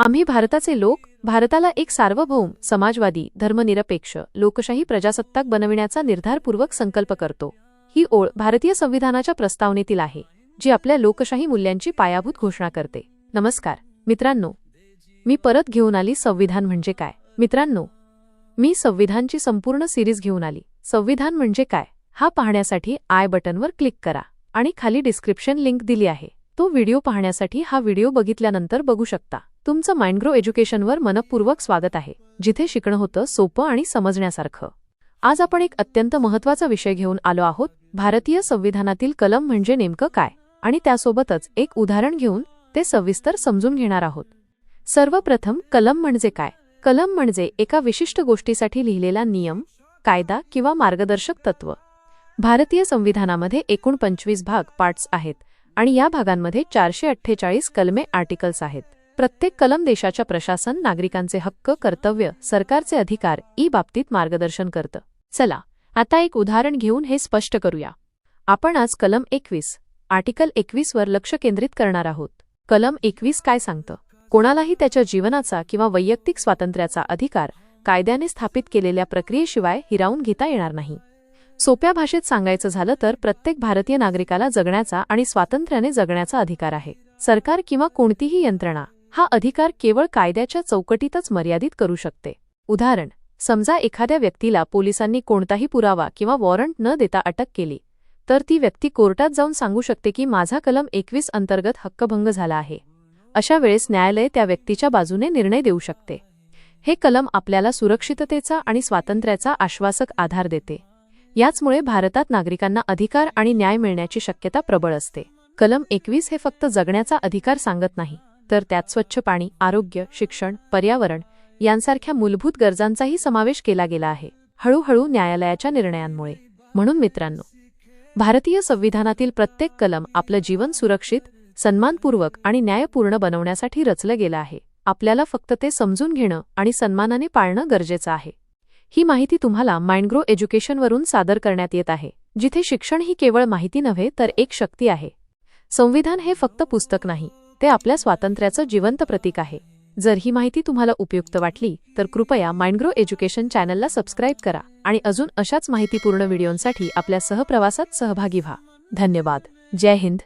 आम्ही भारताचे लोक भारताला एक सार्वभौम समाजवादी धर्मनिरपेक्ष लोकशाही प्रजासत्ताक बनविण्याचा निर्धारपूर्वक संकल्प करतो. ही ओळ भारतीय संविधानाच्या प्रस्तावनेतील आहे जी आपल्या लोकशाही मूल्यांची पायाभूत घोषणा करते. नमस्कार मित्रांनो. मी परत घेऊन आली संविधान म्हणजे काय? मित्रांनो मी संविधानची संपूर्ण सिरीज घेऊन आली. संविधान म्हणजे काय? हा पाहण्यासाठी आय बटनवर क्लिक करा आणि खाली डिस्क्रिप्शन लिंक दिली आहे. तो व्हिडिओ पाहण्यासाठी हा व्हिडिओ बघितल्यानंतर बघू शकता. तुमचं माइंडग्रो एज्युकेशनवर मनपूर्वक स्वागत आहे जिथे शिकणं होतं सोपं आणि समजण्यासारखं. आज आपण एक अत्यंत महत्त्वाचा विषय घेऊन आलो आहोत भारतीय संविधानातील कलम म्हणजे नेमकं काय? आणि त्यासोबतच एक उदाहरण घेऊन ते सविस्तर समजून घेणार आहोत. सर्वप्रथम कलम म्हणजे काय? कलम म्हणजे एका विशिष्ट गोष्टीसाठी लिहिलेला नियम कायदा किंवा मार्गदर्शक तत्व. भारतीय संविधानामध्ये एकूण पंचवीस भाग पार्ट्स आहेत आणि या भागांमध्ये चारशे अठ्ठेचाळीस कलमे आर्टिकल्स आहेत. प्रत्येक कलम देशाच्या प्रशासन नागरिकांचे हक्क कर्तव्य सरकारचे अधिकार ई बाबतीत मार्गदर्शन करतं. चला आता एक उदाहरण घेऊन हे स्पष्ट करूया. आपण आज कलम एकवीस आर्टिकल एकवीसवर लक्ष केंद्रित करणार आहोत. कलम एकवीस काय सांगतं? कोणालाही त्याच्या जीवनाचा किंवा वैयक्तिक स्वातंत्र्याचा अधिकार कायद्याने स्थापित केलेल्या प्रक्रियेशिवाय हिरावून घेता येणार नाही. सोप्या भाषेत सांगायचं झालं तर प्रत्येक भारतीय नागरिकाला जगण्याचा आणि स्वातंत्र्याने जगण्याचा अधिकार आहे. सरकार किंवा कोणतीही यंत्रणा हा अधिकार केवळ कायद्याच्या चौकटीतच मर्यादित करू शकते. उदाहरण समजा एखाद्या व्यक्तीला पोलिसांनी कोणताही पुरावा किंवा वॉरंट न देता अटक केली तर ती व्यक्ती कोर्टात जाऊन सांगू शकते की माझा कलम एकवीस अंतर्गत हक्कभंग झाला आहे. अशा वेळेस न्यायालय त्या व्यक्तीच्या बाजूने निर्णय देऊ शकते. हे कलम आपल्याला सुरक्षिततेचा आणि स्वातंत्र्याचा आश्वासक आधार देते. याचमुळे भारतात नागरिकांना अधिकार आणि न्याय मिळण्याची शक्यता प्रबळ असते. कलम एकवीस हे फक्त जगण्याचा अधिकार सांगत नाही. तर त्यात स्वच्छ पाणी आरोग्य शिक्षण पर्यावरण यांसारख्या मूलभूत गरजांचाही समावेश केला गेला आहे हळूहळू न्यायालयाच्या निर्णयांमुळे. म्हणून मित्रांनो भारतीय संविधानातील प्रत्येक कलम आपलं जीवन सुरक्षित सन्मानपूर्वक आणि न्यायपूर्ण बनवण्यासाठी रचलं गेलं आहे. आपल्याला फक्त ते समजून घेणं आणि सन्मानाने पाळणं गरजेचं आहे. ही माहिती तुम्हाला माइंडग्रो एज्युकेशनवरून सादर करण्यात येत आहे जिथे शिक्षण ही केवळ माहिती नव्हे तर एक शक्ती आहे. संविधान हे फक्त पुस्तक नाही ते आपल्या स्वातंत्र्याचं जिवंत प्रतीक आहे. जर ही माहिती तुम्हाला उपयुक्त वाटली तर कृपया माइंडग्रो एज्युकेशन चॅनलला सबस्क्राईब करा आणि अजून अशाच माहितीपूर्ण व्हिडिओंसाठी आपल्या सहप्रवासात सहभागी व्हा. धन्यवाद. जय हिंद.